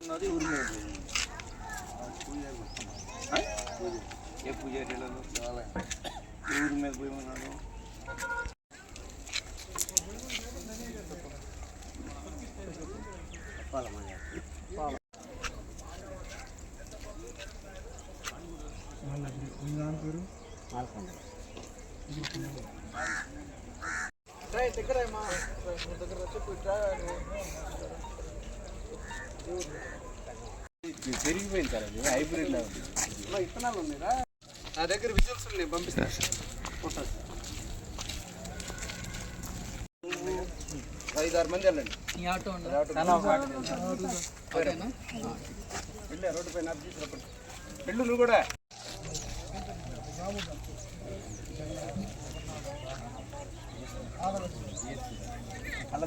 ఉన్నది పోయింది. ఏ పూజారీలలో చాలా ఊరి మీద పోయి ఉన్నాడు ఇది పెరిగిపోయింది సార్ అది హైబ్రిడ్ లా ఉంది. విత్తనాలు నా దగ్గర విజువల్స్ ఉన్నాయి పంపిస్తాను. ఐదు ఆరు మంది వెళ్ళండి. వెళ్ళే రోడ్డు పైన వెళ్ళు నువ్వు కూడా. అలా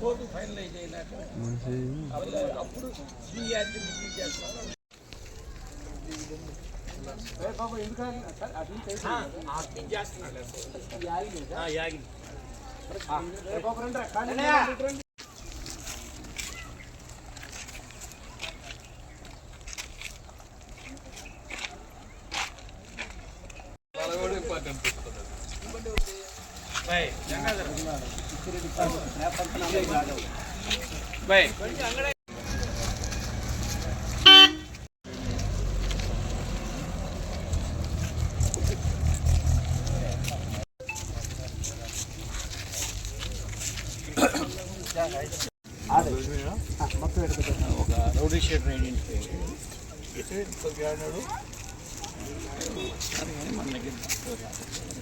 కోర్టు ఫైనలైజ్ అయినాక అప్పుడు ఈ యాక్ట్ రిలీజ్ చేస్తారు ఏ బాబు ఎందుకు ఆగినా? సార్, అది చేసి- యాగినా? ఆ, ఏ బాబు రండిరా, ఖాళీ రండి, రండి. ఒక రౌడీ షీట్ ఐడెంటిఫై అన్నాడు కానీ మన దగ్గర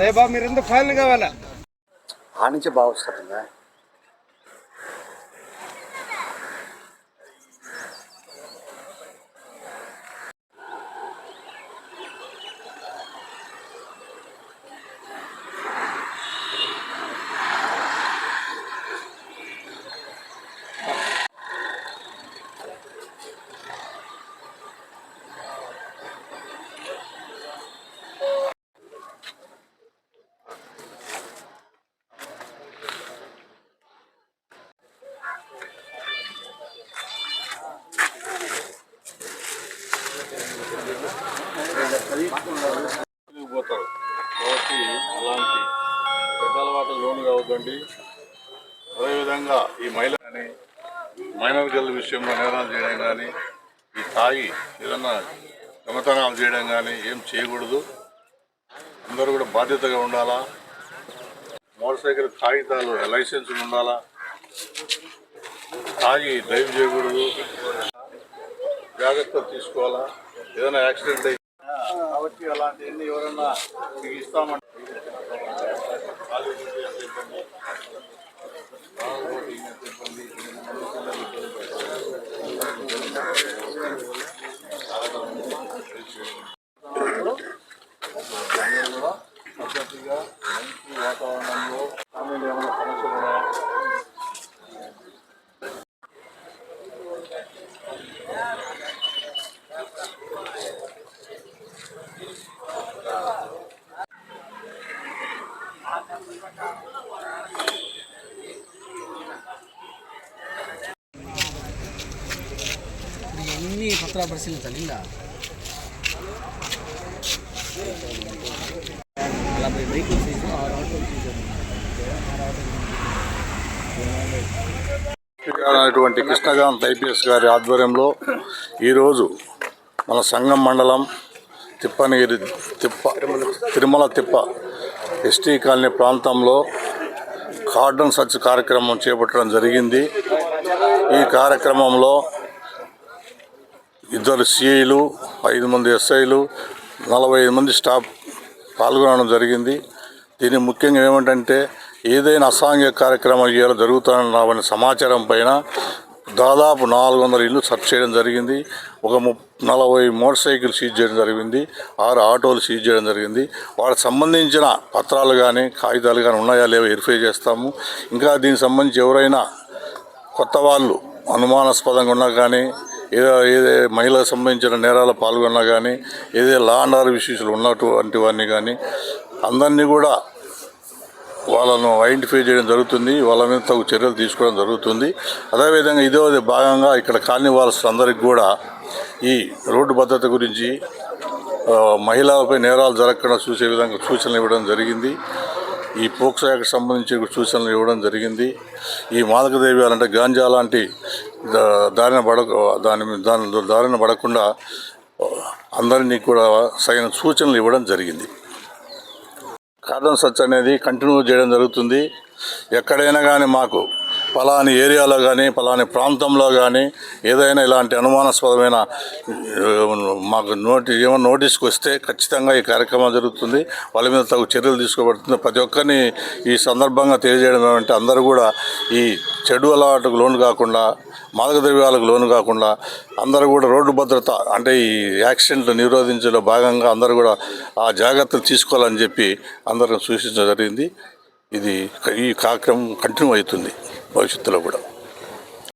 ఏ బాబు మీరు ఎందుకు ఫైల్ కావాలా? ఆ నుంచి బాగా వస్తుందా కాబట్టి అలాంటి పెద్ద అలవాటు లోను కావద్దండి. అదేవిధంగా ఈ మహిళ కానీ మైనర్ గర్ల్ విషయంలో నేరాలు చేయడం కానీ ఈ తాగి ఏదన్నా దొంగతనాలు చేయడం కానీ ఏం చేయకూడదు. అందరూ కూడా బాధ్యతగా ఉండాలా. మోటార్ సైకిల్ కాగితాలు లైసెన్స్ ఉండాలా. తాగి డ్రైవ్ చేయకూడదు. జాగ్రత్త తీసుకోవాలా. ఏదైనా యాక్సిడెంట్ అయితే కాబట్టి అలాంటివన్నీ ఎవరన్నా మీకు ఇస్తామంటే కాలేజీ ఫీజు ఎంత ఇబ్బంది? ఎన్ని పత్రాలు పరిశీలించాలి ఇలా నలభై కృష్ణకాంత్ ఐపీఎస్ గారి ఆధ్వర్యంలో ఈరోజు మన సంగం మండలం తిప్పనగిరి తిప్ప తిరుమల తిప్ప ఎస్టీ కాలనీ ప్రాంతంలో కార్డన్ సర్చ్ కార్యక్రమం చేపట్టడం జరిగింది. ఈ కార్యక్రమంలో ఇద్దరు సిఐలు ఐదు మంది ఎస్ఐలు నలభై ఐదు మంది స్టాఫ్ పాల్గొనడం జరిగింది. దీని ముఖ్యంగా ఏమిటంటే ఏదైనా అసాంఘ్య కార్యక్రమం ఇవాళ జరుగుతున్న సమాచారం పైన దాదాపు నాలుగు వందల ఇల్లు సర్చ్ చేయడం జరిగింది. ఒక ము నలభై మోటార్ సైకిల్ సీజ్ చేయడం జరిగింది. ఆరు ఆటోలు సీజ్ చేయడం జరిగింది. వాళ్ళకి సంబంధించిన పత్రాలు కానీ కాగితాలు కానీ ఉన్నాయా లేవో వెరిఫై చేస్తాము. ఇంకా దీనికి సంబంధించి ఎవరైనా కొత్త వాళ్ళు అనుమానాస్పదంగా ఉన్నా కానీ ఏదో ఏదే మహిళలకు సంబంధించిన నేరాలు పాల్గొన్నా కానీ ఏదే లా అండ్ ఆర్డర్ ఇష్యూస్లు ఉన్నటువంటి వారిని కానీ అందరినీ కూడా వాళ్ళను ఐడెంటిఫై చేయడం జరుగుతుంది. వాళ్ళ మీద తగు చర్యలు తీసుకోవడం జరుగుతుంది. అదేవిధంగా ఇదే భాగంగా ఇక్కడ కాలనీ అందరికి కూడా ఈ రోడ్డు భద్రత గురించి మహిళలపై నేరాలు జరగకుండా చూసే విధంగా సూచనలు ఇవ్వడం జరిగింది. ఈ పోక్సో సంబంధించి సూచనలు ఇవ్వడం జరిగింది. ఈ మాదక ద్రవ్యాలు అంటే గాంజా లాంటి దా- దారిన పడక దాని మీద- దాని దారిన పడకుండా అందరినీ కూడా సగిన సూచనలు ఇవ్వడం జరిగింది. కార్డన్ సర్చ్ అనేది కంటిన్యూ చేయడం జరుగుతుంది. ఎక్కడైనా కానీ మాకు పలాని ఏరియాలో కానీ పలాని ప్రాంతంలో కానీ ఏదైనా ఇలాంటి అనుమానాస్పదమైన మాకు నోటి ఏమైనా నోటీస్కి వస్తే ఖచ్చితంగా ఈ కార్యక్రమం జరుగుతుంది. వాళ్ళ మీద తగు చర్యలు తీసుకోబడుతుంది. ప్రతి ఒక్కరిని ఈ సందర్భంగా తెలియజేయడం ఏమంటే అందరూ కూడా ఈ చెడు అలవాటుకు లోను కాకుండా మాదక ద్రవ్యాలకు లోను కాకుండా అందరూ కూడా రోడ్డు భద్రత అంటే ఈ యాక్సిడెంట్లు నిరోధించడంలో భాగంగా అందరూ కూడా ఆ జాగ్రత్తలు తీసుకోవాలని చెప్పి అందరం సూచించడం జరిగింది. ఇది ఈ కార్యక్రమం కంటిన్యూ అవుతుంది భవిష్యత్తులో కూడా.